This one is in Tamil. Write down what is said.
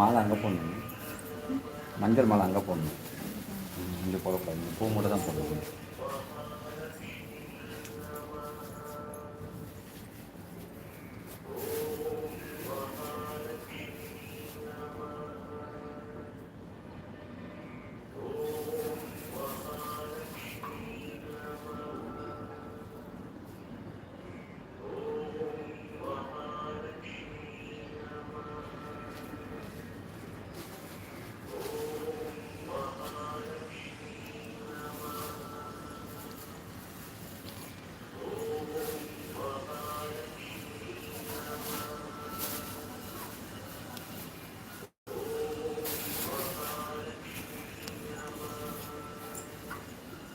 மாலை அங்கே போடணும். மஞ்சள் மாலை அங்கே போடணும். இங்கே போடக்கூடாது. பூ மட்டும் தான் போடணும்.